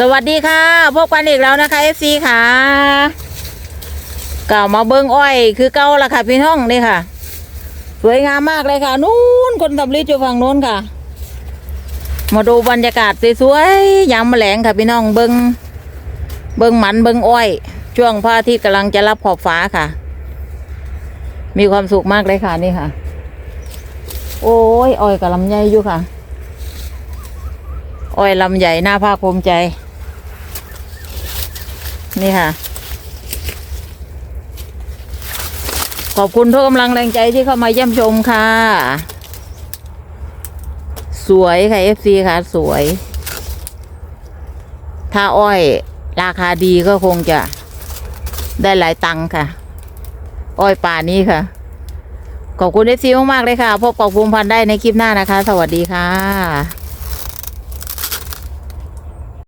สวัสดีค่ะ พบกันอีกแล้วนะคะ FC ค่ะเก่ามาเบิ้งอ้อย คือเก่าละค่ะพี่น้องนี่ค่ะ สวยงามมากเลยค่ะ นู้นคนทำรีอยู่ฝั่งนู้นค่ะ มาดูบรรยากาศสวยๆยามแมลงค่ะพี่น้องเบิ้งเบิ้งหมันเบิ้งอ้อย ช่วงพระอาทิตย์กำลังจะรับขอบฟ้าค่ะ มีความสุขมากเลยค่ะนี่ค่ะ โอ้ยอ้อยกับลำไยอยู่ค่ะ อ้อยลำใหญ่หน้าภาคภูมิใจ นี่ค่ะ ขอบคุณทุกกำลังแรงใจที่เข้ามาเยี่ยมชมค่ะ สวยค่ะ FC ค่ะ สวย ถ้าอ้อย ราคาดีก็คงจะได้หลายตังค์ค่ะ อ้อยป่านี้ค่ะ ขอบคุณ FC มาก ๆ เลยค่ะ พบกับภูมิพันธ์ได้ในคลิปหน้านะคะ สวัสดีค่ะ